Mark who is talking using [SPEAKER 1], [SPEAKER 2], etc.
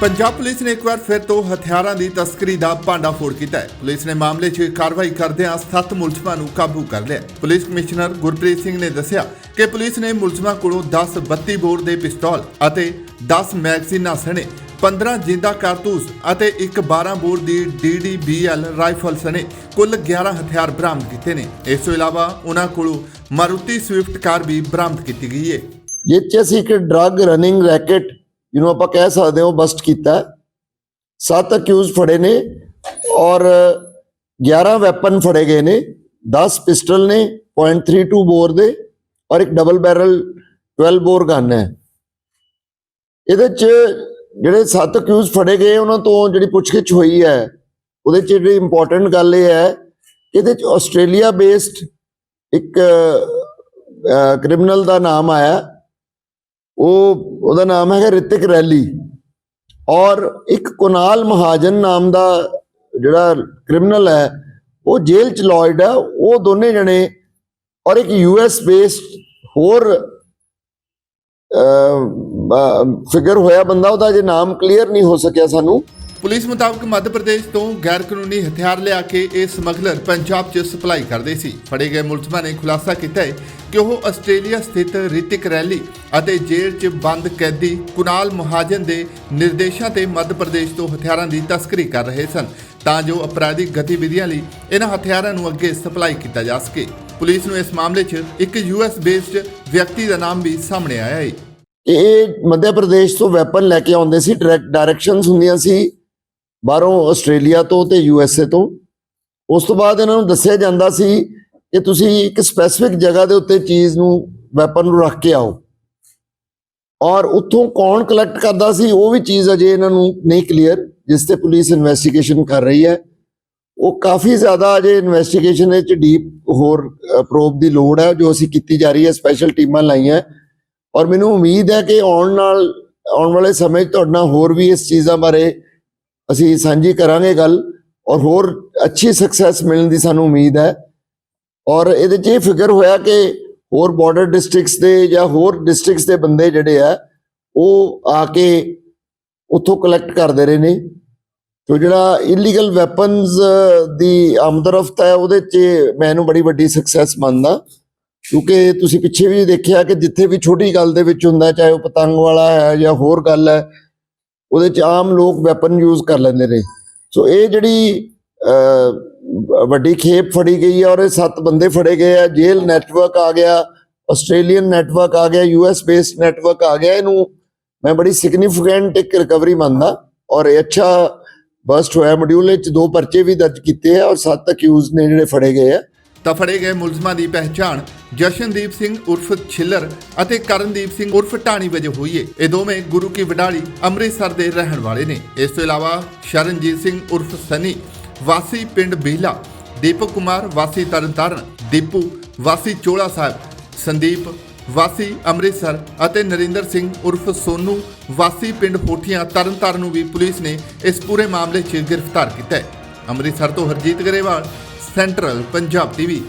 [SPEAKER 1] Punjab police ਨੇ ਇੱਕ ਵਾਰ ਫਿਰ ਤੋਂ ਹਥਿਆਰਾਂ ਦੀ ਤਸਕਰੀ ਦਾ ਭਾਂਡਾ ਕੀਤਾ ਹੈ। ਪੁਲਿਸ ਨੇ ਮਾਮਲੇ 'ਚ ਕਾਰਵਾਈ ਕਰਦਿਆਂ ਸੱਤ ਮੁਲਜ਼ਮਾਂ ਨੂੰ ਕਾਬੂ ਕਰ ਲਿਆ ਪੁਲਿਸ ਕਮਿਸ਼ਨਰ ਗੁਰਪ੍ਰੀਤ ਸਿੰਘ ਨੇ ਦੱਸਿਆ ਕਿ ਪੁਲਿਸ ਨੇ ਮੁਲਜ਼ਮਾਂ ਕੋਲੋਂ 10 32 ਬੋਰ ਦੇ ਪਿਸਤੌਲ ਅਤੇ 10 ਮੈਗਜ਼ੀਨਾਂ ਸਣੇ 15 ਜਿੰਦਾ ਕਾਰਤੂਸ ਅਤੇ ਇੱਕ 12 ਬੋਰ ਦੀ DDBL ਰਾਈਫਲ ਸਣੇ, ਕੁੱਲ 11 ਹਥਿਆਰ ਬਰਾਮਦ ਕੀਤੇ ਨੇ। ਇਸ ਤੋਂ ਇਲਾਵਾ ਉਹਨਾਂ ਕੋਲੋਂ ਮਾਰੂਤੀ ਸਵਿਫਟ ਕਾਰ ਵੀ ਬਰਾਮਦ ਕੀਤੀ ਗਈ ਹੈ।
[SPEAKER 2] ਜਿਹ 'ਚ ਅਸੀਂ ਇੱਕ ਡਰੱਗ ਰਨਿੰਗ ਰੈਕਟ ਜਿਹਨੂੰ ਆਪਾਂ ਕਹਿ ਸਕਦੇ ਹਾਂ ਬਸਟ ਕੀਤਾ ਸੱਤ ਅਕਿਊਜ਼ ਫੜੇ ਨੇ ਔਰ 11 ਵੈਪਨ ਫੜੇ ਗਏ ਨੇ 10 ਪਿਸਟਲ ਨੇ .32 ਬੋਰ ਦੇ ਔਰ ਇੱਕ ਡਬਲ ਬੈਰਲ 12 ਬੋਰ ਗਨ ਹੈ। ਇਹਦੇ 'ਚ ਜਿਹੜੇ ਸੱਤ ਅਕਿਊਜ਼ ਫੜੇ ਗਏ, ਉਹਨਾਂ ਤੋਂ ਜਿਹੜੀ ਪੁੱਛਗਿੱਛ ਹੋਈ ਹੈ, ਉਹਦੇ 'ਚ ਜਿਹੜੀ ਇੰਪੋਰਟੈਂਟ ਗੱਲ ਇਹ ਹੈ ਇਹਦੇ 'ਚ ਆਸਟ੍ਰੇਲੀਆ ਬੇਸਡ ਇੱਕ ਕ੍ਰਿਮੀਨਲ ਦਾ ਨਾਮ ਆਇਆ। ਉਹ, ਉਹਦਾ ਨਾਮ ਹੈਗਾ ਰਿਤਿਕ ਰੈਲੀ। ਔਰ ਇੱਕ ਕੁਨਾਲ ਮਹਾਜਨ ਨਾਮ ਦਾ ਜਿਹੜਾ ਕ੍ਰਿਮੀਨਲ ਹੈ, ਉਹ ਜੇਲ੍ਹ ਚ ਲੌਇਡ ਹੈ। ਉਹ ਦੋਨੇ ਜਣੇ ਔਰ ਇੱਕ ਯੂਐਸ ਬੇਸਡ ਹੋਰ ਫਿਗਰ ਹੋਇਆ ਬੰਦਾ, ਉਹਦਾ ਜੇ ਨਾਮ ਕਲੀਅਰ ਨਹੀਂ ਹੋ ਸਕਿਆ ਸਾਨੂੰ।
[SPEAKER 1] ਪੁਲਿਸ ਮੁਤਾਬਕ ਮੱਧ ਪ੍ਰਦੇਸ਼ ਤੋਂ ਗੈਰ ਕਾਨੂੰਨੀ ਹਥਿਆਰ ਲਿਆ ਕੇ ਇਹ ਸਮਗਲਰ ਪੰਜਾਬ 'ਚ ਸਪਲਾਈ ਕਰਦੇ ਸੀ। ਫੜੇ ਗਏ ਮੁਲਜ਼ਮਾਂ ਨੇ ਖੁਲਾਸਾ ਕੀਤਾ ਹੈ ਕਿ ਉਹ ਆਸਟ੍ਰੇਲੀਆ ਸਥਿਤ ਰਿਤਿਕ ਰੈਲੀ ਅਤੇ ਜੇਲ੍ਹ 'ਚ ਬੰਦ ਕੈਦੀ ਕੁਨਾਲ ਮਹਾਜਨ ਦੇ ਨਿਰਦੇਸ਼ਾਂ ਤੇ ਮੱਧ ਪ੍ਰਦੇਸ਼ ਤੋਂ ਹਥਿਆਰਾਂ ਦੀ ਤਸਕਰੀ ਕਰ ਰਹੇ ਸਨ ਤਾਂ ਜੋ ਅਪਰਾਧਿਕ ਗਤੀਵਿਧੀਆਂ ਲਈ ਇਹਨਾਂ ਹਥਿਆਰਾਂ ਨੂੰ ਅੱਗੇ ਸਪਲਾਈ ਕੀਤਾ ਜਾ ਸਕੇ। ਪੁਲਿਸ ਨੂੰ ਇਸ ਮਾਮਲੇ 'ਚ ਇੱਕ ਯੂਐਸ ਬੇਸਡ ਵਿਅਕਤੀ ਦਾ ਨਾਮ ਵੀ ਸਾਹਮਣੇ ਆਇਆ ਹੈ।
[SPEAKER 2] ਇਹ ਮੱਧ ਪ੍ਰਦੇਸ਼ ਤੋਂ ਵੈਪਨ ਲੈ ਕੇ ਆਉਂਦੇ ਸੀ ਡਾਇਰੈਕਸ਼ਨਸ ਹੁੰਦੀਆਂ ਸੀ। ਬਾਹਰੋਂ ਆਸਟ੍ਰੇਲੀਆ ਤੋਂ ਤੇ ਏ ਤੋਂ। ਉਸ ਤੋਂ ਬਾਅਦ ਇਹਨਾਂ ਨੂੰ ਦੱਸਿਆ ਜਾਂਦਾ ਸੀ ਕਿ ਤੁਸੀਂ ਇੱਕ ਸਪੈਸਿਫਿਕ ਜਗ੍ਹਾ ਦੇ ਉੱਤੇ ਚੀਜ਼ ਨੂੰ ਵੈਪਨ ਨੂੰ ਰੱਖ ਕੇ ਆਓ। ਔਰ ਉੱਥੋਂ ਕੌਣ ਕਲੈਕਟ ਕਰਦਾ ਸੀ, ਉਹ ਵੀ ਚੀਜ਼ ਅਜੇ ਇਹਨਾਂ ਨੂੰ ਨਹੀਂ ਕਲੀਅਰ ਜਿਸ ਤੇ ਪੁਲਿਸ ਇਨਵੈਸਟੀਗੇਸ਼ਨ ਕਰ ਰਹੀ ਹੈ। ਉਹ ਕਾਫੀ ਜ਼ਿਆਦਾ ਅਜੇ ਇਨਵੈਸਟੀਗੇਸ਼ਨ ਵਿੱਚ ਡੀਪ ਹੋਰ ਪ੍ਰੋਬ ਦੀ ਲੋੜ ਹੈ, ਜੋ ਅਸੀਂ ਕੀਤੀ ਜਾ ਰਹੀ ਹੈ ਸਪੈਸ਼ਲ ਟੀਮਾਂ ਲਾਈਆਂ। ਔਰ ਮੈਨੂੰ ਉਮੀਦ ਹੈ ਕਿ ਆਉਣ ਨਾਲ, ਆਉਣ ਵਾਲੇ ਸਮੇਂ 'ਚ ਤੁਹਾਡੇ ਨਾਲ ਹੋਰ ਵੀ ਇਸ ਚੀਜ਼ਾਂ ਬਾਰੇ ਅਸੀਂ ਸਾਂਝੀ ਕਰਾਂਗੇ ਗੱਲ ਔਰ ਹੋਰ ਅੱਛੀ ਸਕਸੈਸ ਮਿਲਣ ਦੀ ਸਾਨੂੰ ਉਮੀਦ ਹੈ। ਔਰ ਇਹਦੇ 'ਚ ਇਹ ਫਿਕਰ ਹੋਇਆ ਕਿ ਹੋਰ ਬਾਰਡਰ ਡਿਸਟ੍ਰਿਕਟਸ ਦੇ ਜਾਂ ਹੋਰ ਡਿਸਟ੍ਰਿਕਟਸ ਦੇ ਬੰਦੇ ਜਿਹੜੇ ਆ, ਉਹ ਆ ਕੇ ਉੱਥੋਂ ਕਲੈਕਟ ਕਰਦੇ ਰਹੇ ਨੇ। ਤੋ ਜਿਹੜਾ ਇਲੀਗਲ ਵੈਪਨਸ ਦੀ ਆਮਦਰਫਤ ਹੈ, ਉਹਦੇ 'ਚ ਮੈਂ ਇਹਨੂੰ ਬੜੀ ਵੱਡੀ ਸਕਸੈਸ ਮੰਨਦਾ। ਕਿਉਂਕਿ ਤੁਸੀਂ ਪਿੱਛੇ ਵੀ ਦੇਖਿਆ ਕਿ ਜਿੱਥੇ ਵੀ ਛੋਟੀ ਗੱਲ ਦੇ ਵਿੱਚ ਹੁੰਦਾ, ਚਾਹੇ ਉਹ ਪਤੰਗ ਵਾਲਾ ਹੈ ਜਾਂ ਹੋਰ ਗੱਲ ਹੈ ਉਹਦੇ 'ਚ ਆਮ ਲੋਕ ਵੈਪਨ ਯੂਜ਼ ਕਰ ਲੈਂਦੇ ਨੇ। ਸੋ ਇਹ ਜਿਹੜੀ ਵੱਡੀ ਖੇਪ ਫੜੀ ਗਈ ਹੈ ਔਰ ਇਹ ਸੱਤ ਬੰਦੇ ਫੜੇ ਗਏ ਆ। ਜੇਲ ਨੈਟਵਰਕ ਆ ਗਿਆ ਆਸਟ੍ਰੇਲੀਅਨ ਨੈਟਵਰਕ ਆ ਗਿਆ ਯੂਐਸ ਬੇਸਡ ਨੈਟਵਰਕ ਆ ਗਿਆ। ਇਹਨੂੰ ਮੈਂ ਬੜੀ ਸਿਗਨੀਫੀਕੈਂਟ ਇੱਕ ਰਿਕਵਰੀ ਮੰਨਦਾ ਔਰ ਇਹ ਅੱਛਾ ਬਸਟ ਹੋਇਆ। ਮੋਡਿਊਲ ਵਿੱਚ ਦੋ ਪਰਚੇ ਵੀ ਦਰਜ ਕੀਤੇ ਆ ਔਰ ਸੱਤ ਅਕਿਊਜ਼ ਨੇ ਜਿਹੜੇ ਫੜੇ ਗਏ ਆ।
[SPEAKER 1] ਤਾਂ ਫੜੇ ਗਏ ਮੁਲਜ਼ਮਾਂ ਦੀ ਪਹਿਚਾਣ ਜਸ਼ਨਦੀਪ ਸਿੰਘ ਉਰਫ ਛਿੱਲਰ ਅਤੇ ਕਰਨਦੀਪ ਸਿੰਘ ਉਰਫ ਟਾਣੀ ਵਜੋਂ ਹੋਈ ਹੈ ਇਹ ਦੋਵੇਂ ਗੁਰੂ ਕੀ ਵਡਾਲੀ ਅੰਮ੍ਰਿਤਸਰ ਦੇ ਰਹਿਣ ਵਾਲੇ ਨੇ। ਇਸ ਤੋਂ ਇਲਾਵਾ ਸ਼ਰਨਜੀਤ ਸਿੰਘ ਉਰਫ ਸਨੀ, ਵਾਸੀ ਪਿੰਡ ਬੀਲਾ, ਦੀਪਕ ਕੁਮਾਰ, ਵਾਸੀ ਤਰਨਤਾਰਨ, ਦੀਪੂ, ਵਾਸੀ ਚੋਲਾ ਸਾਹਿਬ, ਸੰਦੀਪ, ਵਾਸੀ ਅੰਮ੍ਰਿਤਸਰ ਅਤੇ ਨਰਿੰਦਰ ਸਿੰਘ ਉਰਫ ਸੋਨੂ, ਵਾਸੀ ਪਿੰਡ ਹੋਠੀਆਂ ਤਰਨਤਾਰਨ ਨੂੰ ਵੀ ਪੁਲਿਸ ਨੇ ਇਸ ਪੂਰੇ ਮਾਮਲੇ 'ਚ ਗ੍ਰਿਫਤਾਰ ਕੀਤਾ ਹੈ ਅੰਮ੍ਰਿਤਸਰ ਤੋਂ ਹਰਜੀਤ ਗਰੇਵਾਲ ਸੈਂਟਰਲ ਪੰਜਾਬ ਟੀਵੀ।